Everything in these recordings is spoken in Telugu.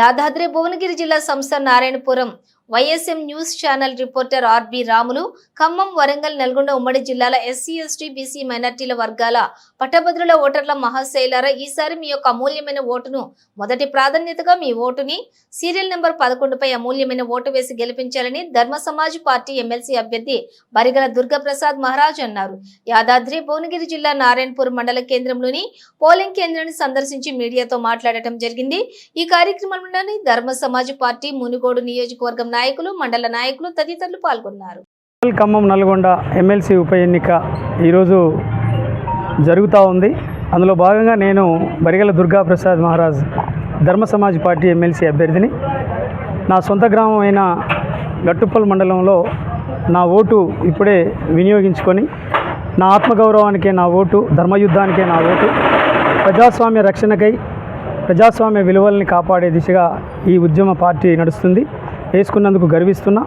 యాదాద్రి భువనగిరి జిల్లా సంస్థ Narayanapuram YSM news channel reporter RB Ramulu Khammam Warangal Nalgonda ఉమ్మడి జిల్లాల ఎస్సీ ఎస్టీ బీసీ మైనార్టీల వర్గాల పట్టభద్రుల ఓటర్ల మహాశైలారా ఈసారి మీ యొక్క అమూల్యమైన ఓటును మొదటి ప్రాధాన్యతగా మీ ఓటుని సీరియల్ నెంబర్ పదకొండుపై అమూల్యమైన ఓటు వేసి గెలిపించాలని ధర్మ సమాజ్ పార్టీ ఎమ్మెల్సీ అభ్యర్థి బరిగల దుర్గాప్రసాద్ మహారాజ్ అన్నారు. యాదాద్రి భువనగిరి జిల్లా నారాయణపూర్ మండల కేంద్రంలోని పోలింగ్ కేంద్రాన్ని సందర్శించి మీడియాతో మాట్లాడటం జరిగింది. ఈ కార్యక్రమంలోని ధర్మ సమాజ్ పార్టీ మునుగోడు నియోజకవర్గం నాయకులు మండల నాయకులు తదితరులు పాల్గొన్నారు. ఖమ్మం నల్గొండ ఎమ్మెల్సీ ఉప ఎన్నిక ఈరోజు జరుగుతూ ఉంది. అందులో భాగంగా నేను బరిగల దుర్గాప్రసాద్ మహారాజ్ ధర్మ సమాజ్ పార్టీ ఎమ్మెల్సీ అభ్యర్థిని. నా సొంత గ్రామం అయిన గట్టుప్పల్ మండలంలో నా ఓటు ఇప్పుడే వినియోగించుకొని నా ఆత్మగౌరవానికే నా ఓటు ధర్మయుద్ధానికే నా ఓటు ప్రజాస్వామ్య రక్షణకై ప్రజాస్వామ్య విలువల్ని కాపాడే దిశగా ఈ ఉద్యమ పార్టీ నడుస్తుంది. వేసుకున్నందుకు గర్విస్తున్నా.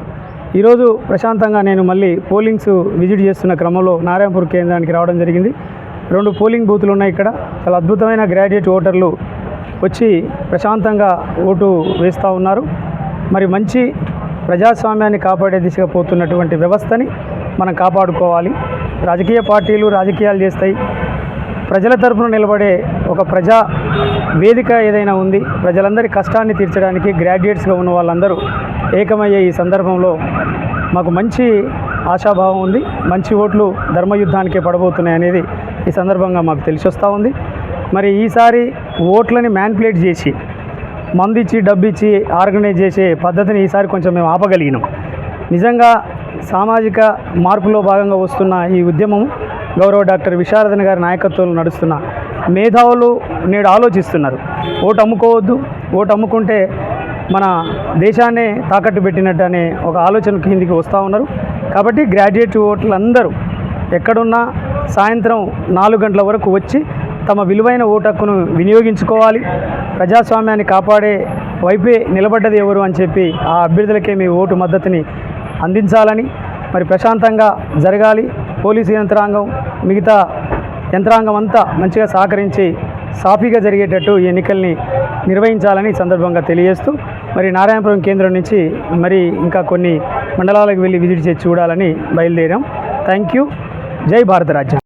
ఈరోజు ప్రశాంతంగా నేను మళ్ళీ పోలింగ్స్ విజిట్ చేస్తున్న క్రమంలో నారాయణపూర్ కేంద్రానికి రావడం జరిగింది. రెండు పోలింగ్ బూతులు ఉన్నాయి ఇక్కడ. చాలా అద్భుతమైన గ్రాడ్యుయేట్ ఓటర్లు వచ్చి ప్రశాంతంగా ఓటు వేస్తూ ఉన్నారు. మరి మంచి ప్రజాస్వామ్యాన్ని కాపాడే దిశగా పోతున్నటువంటి వ్యవస్థని మనం కాపాడుకోవాలి. రాజకీయ పార్టీలు రాజకీయాలు చేస్తాయి. ప్రజల తరపున నిలబడే ఒక ప్రజా వేదిక ఏదైనా ఉంది ప్రజలందరి కష్టాన్ని తీర్చడానికి గ్రాడ్యుయేట్స్గా ఉన్న వాళ్ళందరూ ఏకమయ్యే ఈ సందర్భంలో మాకు మంచి ఆశాభావం ఉంది మంచి ఓట్లు ధర్మయుద్ధానికే పడబోతున్నాయి అనేది ఈ సందర్భంగా మాకు తెలిసి వస్తూ ఉంది. మరి ఈసారి ఓట్లని మ్యాన్పులేట్ చేసి మందిచ్చి డబ్బిచ్చి ఆర్గనైజ్ చేసే పద్ధతిని ఈసారి కొంచెం మేము ఆపగలిగినాం. నిజంగా సామాజిక మార్పులో భాగంగా వస్తున్న ఈ ఉద్యమం గౌరవ డాక్టర్ విశారదన్ గారి నాయకత్వంలో నడుస్తున్న మేధావులు నేడు ఆలోచిస్తున్నారు. ఓటు అమ్ముకోవద్దు ఓటు అమ్ముకుంటే మన దేశాన్నే తాకట్టు పెట్టినట్టు అనే ఒక ఆలోచన కిందికి వస్తూ ఉన్నారు. కాబట్టి గ్రాడ్యుయేట్ ఓట్లు అందరూ ఎక్కడున్నా సాయంత్రం నాలుగు గంటల వరకు వచ్చి తమ విలువైన ఓటు హక్కును వినియోగించుకోవాలి. ప్రజాస్వామ్యాన్ని కాపాడే వైపే నిలబడ్డది ఎవరు అని చెప్పి ఆ అభ్యర్థులకే మీ ఓటు మద్దతుని అందించాలని మరి ప్రశాంతంగా జరగాలి. పోలీసు యంత్రాంగం మిగతా యంత్రాంగం అంతా మంచిగా సహకరించి సాఫీగా జరిగేటట్టు ఈ ఎన్నికల్ని నిర్వహించాలని సందర్భంగా తెలియజేస్తూ మరి నారాయణపురం కేంద్రం నుంచి మరి ఇంకా కొన్ని మండలాలకు వెళ్ళి విజిట్ చేసి చూడాలని బయలుదేరాం. Thank you. జై భారత రాజ్యం.